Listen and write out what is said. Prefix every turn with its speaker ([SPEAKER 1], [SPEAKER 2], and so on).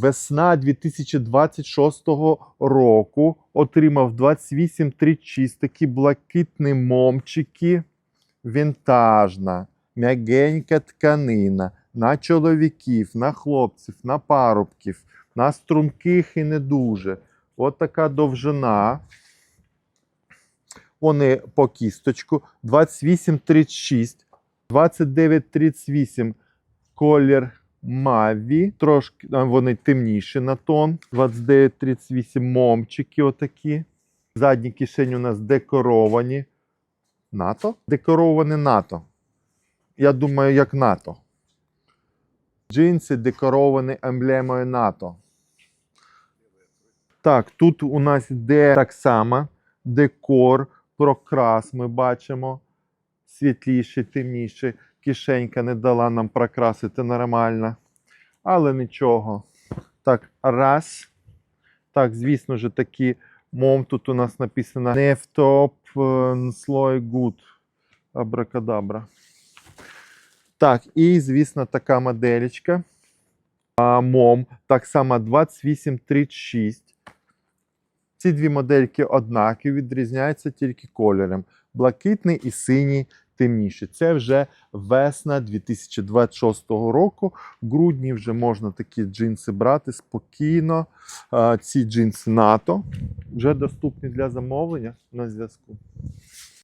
[SPEAKER 1] Весна 2026 року отримав 2836 такі блакитні момчики. Вінтажна, м'ягенька тканина на чоловіків, на хлопців, на парубків, на струнких і не дуже. От така довжина. Вони по кісточку 2836, 2938 колір Маві, трошки вони темніші на тон. 29-38 момчики отакі. Задні кишені у нас декоровані. НАТО? Декороване НАТО. Я думаю, як НАТО. Джинси декоровані емблемою НАТО. Так, тут у нас йде так само декор, прокрас ми бачимо. Світліший, темніший. Кишенька не дала нам прокрасити нормально. Але нічого. Так, раз. Так, звісно ж, такі мом тут у нас написано Нефтоп слой гуд. Абракадабра. Так, і, звісно, така моделечка. Мом, так само 2836. Ці дві модельки однакові, відрізняються тільки кольором. Блакитний і синій темніші. Це вже весна 2026 року. В грудні вже можна такі джинси брати спокійно. Ці джинси НАТО вже доступні для замовлення на зв'язку.